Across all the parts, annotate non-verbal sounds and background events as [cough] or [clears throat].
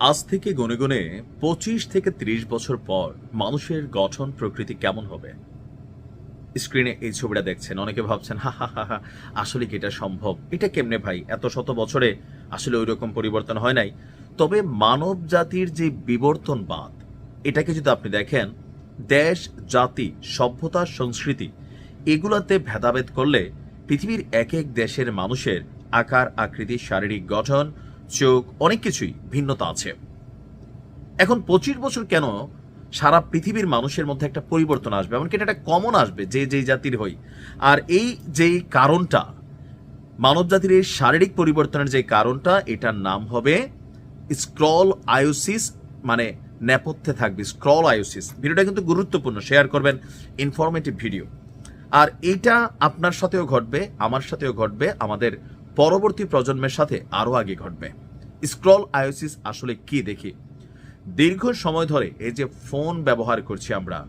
আজ থেকে গনে গনে পঁচিশ থেকে ত্রিশ বছর পর মানুষের গঠন প্রকৃতি কেমন হবে? স্ক্রিনে এই ছবিটা দেখছেন, অনেকে ভাবছেন, হা হা হা হা, আসলে কি এটা সম্ভব? এটা কেমনে ভাই? এত শত বছরে আসলে ওই রকম পরিবর্তন হয় নাই? তবে মানব জাতির যে বিবর্তন বিবর্তনবাদ, এটাকে যদি আপনি দেখেন, দেশ, জাতি, সভ্যতা, সংস্কৃতি, এগুলাতে ভেদাভেদ করলে পৃথিবীর এক এক দেশের মানুষের আকার, আকৃতি, শারীরিক গঠন চোখ অনেক কিছুই ভিন্নতা আছে। এখন পঁচিশ বছর কেন সারা পৃথিবীর মানুষের মধ্যে একটা পরিবর্তন আসবে? এমনকি এটা একটা কমন আসবে, যে যেই জাতির হই। আর এই যেই কারণটা মানব জাতির এই শারীরিক পরিবর্তনের যে কারণটা, এটার নাম হবে স্ক্রল আয়োসিস মানে নেপথ্যে থাকবে স্ক্রল আয়োসিস ভিডিওটা কিন্তু গুরুত্বপূর্ণ শেয়ার করবেন ইনফরমেটিভ ভিডিও আর এইটা আপনার সাথেও ঘটবে, আমার সাথেও ঘটবে, আমাদের পরবর্তী প্রজন্মের সাথে আরও আগে ঘটবে। স্ক্রল আয়োসিস আসলে কি দেখি? দীর্ঘ সময় ধরে এই যে ফোন ব্যবহার করছি আমরা,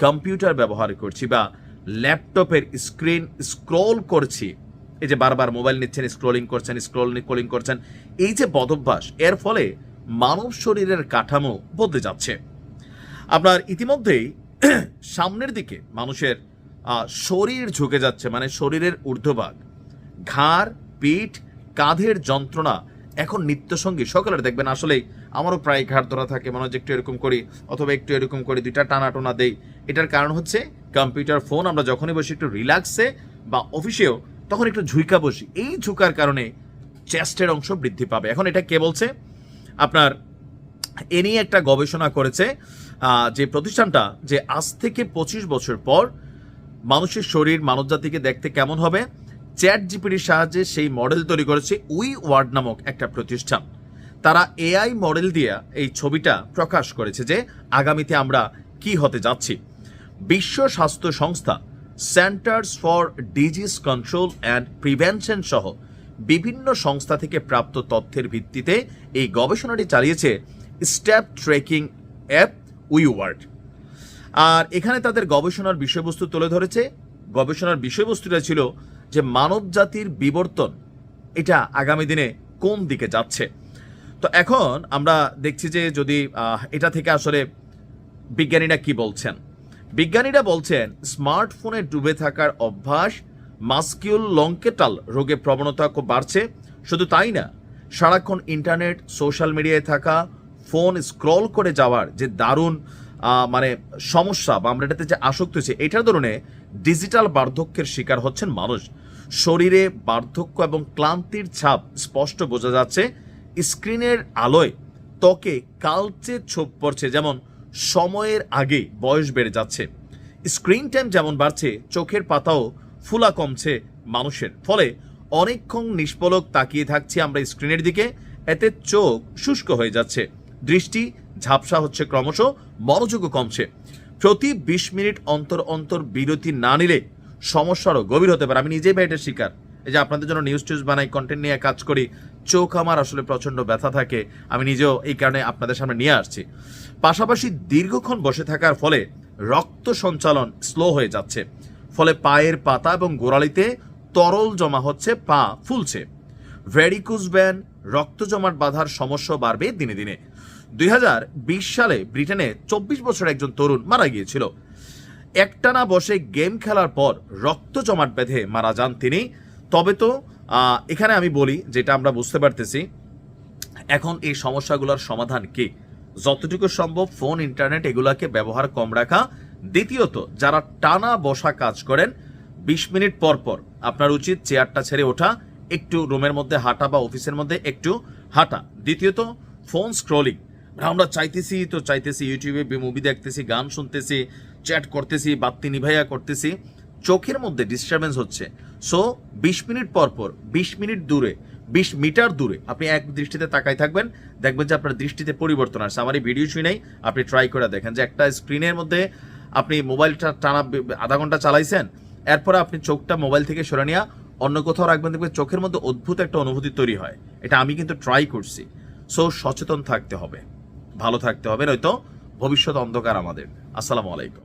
কম্পিউটার ব্যবহার করছি বা ল্যাপটপের স্ক্রিন স্ক্রল করছি, এই যে বারবার মোবাইল নিচ্ছেন, স্ক্রলিং করছেন, স্ক্রল করছেন, এই যে বদভ্যাস, এর ফলে মানব শরীরের কাঠামো বদলে যাচ্ছে। আপনার ইতিমধ্যেই [clears throat] সামনের দিকে মানুষের শরীর ঝুঁকে যাচ্ছে মানে শরীরের ঊর্ধ্বভাগ। ঘাড় পিঠ, কাঁধের যন্ত্রণা, এখন নিত্যসঙ্গী। সকলের দেখবেন আসলেই আমারও প্রায় ঘাড় ধরা থাকে, মনে হচ্ছে একটু এরকম করি, অথবা একটু এরকম করি, দুইটা টানা টোনা দেই। এটার কারণ হচ্ছে কম্পিউটার ফোন, আমরা যখনই বসি একটু রিল্যাক্সে বা অফিসেও, তখন একটু ঝুঁকা বসি। এই ঝুঁকার কারণে চেস্টের অংশ বৃদ্ধি পাবে। এখন এটা কে বলছে? আপনার এ নিয়ে একটা গবেষণা করেছে যে প্রতিষ্ঠানটা যে আজ থেকে পঁচিশ বছর পর মানুষের শরীর, মানবজাতিকে দেখতে কেমন হবে চ্যাট জিপিটির সাহায্যে সেই মডেল তৈরি করেছে উই ওয়ার্ড নামক একটা প্রতিষ্ঠান। তারা এআই মডেল দিয়ে এই ছবিটা প্রকাশ করেছে যে আগামীতে আমরা কি হতে যাচ্ছি। বিশ্ব স্বাস্থ্য সংস্থা centres for disease control and prevention সহ বিভিন্ন সংস্থা থেকে প্রাপ্ত তথ্যের ভিত্তিতে এই গবেষণাটি চালিয়েছে স্টেপ ট্রেকিং অ্যাপ উইওয়ার্ড আর এখানে তাদের গবেষণার বিষয়বস্তু তুলে ধরেছে। গবেষণার বিষয়বস্তুটা ছিল যে মানব জাতির বিবর্তন, এটা আগামী দিনে কোন দিকে যাচ্ছে? তো এখন আমরা দেখছি যে যদি এটা থেকে আসলে বিজ্ঞানীরা কি বলছেন? বিজ্ঞানীরা বলছেন, স্মার্টফোনে ডুবে থাকার অভ্যাস মাস্কিউল লঙ্কেটাল রোগে প্রবণতা খুব বাড়ছে। শুধু তাই না, সারাক্ষণ ইন্টারনেট, সোশ্যাল মিডিয়ায় থাকা, ফোন স্ক্রল করে যাওয়ার যে দারুণ মানে সমস্যা বা আমরা এটাতে যে আসক্ত হয়েছে এটার ধরনে ডিজিটাল বার্ধক্যের শিকার হচ্ছেন মানুষ। শরীরে বার্ধক্য এবং ক্লান্তির ছাপ স্পষ্ট বোঝা যাচ্ছে। স্ক্রিনের আলোয় ত্বকে কালচে ছোপ পড়ছে, যেমন সময়ের আগে বয়স বেড়ে যাচ্ছে। স্ক্রিন টাইম যেমন বাড়ছে, চোখের পাতাও ফুলা কমছে মানুষের। ফলে অনেকক্ষণ নিষ্পলক তাকিয়ে থাকছি আমরা স্ক্রিনের দিকে, এতে চোখ শুষ্ক হয়ে যাচ্ছে। দৃষ্টি ঝাপসা হচ্ছে ক্রমশ, মনোযোগও কমছে। প্রতি বিশ মিনিট অন্তর অন্তর বিরতি না নিলে সমস্যারও গভীর হতে পারে। আমি নিজেই ভাই এটার শিকার। এই যে আপনাদের জন্য নিউজ টিউজ বানাই কন্টেন্ট নিয়ে কাজ করি, চোখ আমার আসলে প্রচণ্ড ব্যথা থাকে, আমি নিজেও এই কারণে আপনাদের সামনে নিয়ে আসছি। পাশাপাশি দীর্ঘক্ষণ বসে থাকার ফলে রক্ত সঞ্চালন স্লো হয়ে যাচ্ছে। ফলে পায়ের পাতা এবং গোড়ালিতে তরল জমা হচ্ছে, পা ফুলছে। ভেরিকুজ ব্যান রক্ত জমাট বাঁধার সমস্যা বাড়বে দিনে দিনে। দুই হাজার বিশ সালে ব্রিটেনে চব্বিশ বছর একজন তরুণ মারা গিয়েছিল। একটানা বসে গেম খেলার পর রক্ত জমাট বেঁধে মারা যান তিনি। তবে তো এখানে আমি বলি, যেটা আমরা বুঝতে পারতেছি, এখন এই সমস্যাগুলোর সমাধান কি? যতটুকু সম্ভব ফোন, ইন্টারনেট এগুলাকে ব্যবহার কম রাখা। দ্বিতীয়ত, যারা টানা বসা কাজ করেন, বিশ মিনিট পর পর আপনার উচিত চেয়ারটা ছেড়ে ওঠা, একটু রুমের মধ্যে হাঁটা বা অফিসের মধ্যে একটু হাঁটা। দ্বিতীয়ত, ফোন স্ক্রলিং। আমরা চাইতেছি, তো চাইতেছি ইউটিউবে মুভি দেখতেছি, গান শুনতেছি, চ্যাট করতেছি, বাত্তি নিভাইয়া করতেছি। চোখের মধ্যে ডিস্টারবেন্স হচ্ছে। সো বিশ মিনিট পর পর, বিশ মিনিট দূরে, বিশ মিটার দূরে আপনি এক দৃষ্টিতে তাকাই থাকবেন, দেখবেন যে আপনার দৃষ্টিতে পরিবর্তন আসছে। আমার এই ভিডিও শুনেই আপনি ট্রাই করে দেখেন যে একটা স্ক্রিনের মধ্যে আপনি মোবাইলটা টানা আধা ঘণ্টা চালাইছেন, এরপরে আপনি চোখটা মোবাইল থেকে সরে নিয়ে অন্য কোথাও রাখবেন, দেখবেন চোখের মধ্যে অদ্ভুত একটা অনুভূতি তৈরি হয়। এটা আমি কিন্তু ট্রাই করছি। সো সচেতন থাকতে হবে। ভালো থাকতে হবে নয়তো ভবিষ্যৎ অন্ধকার আমাদের। আসসালামু আলাইকুম।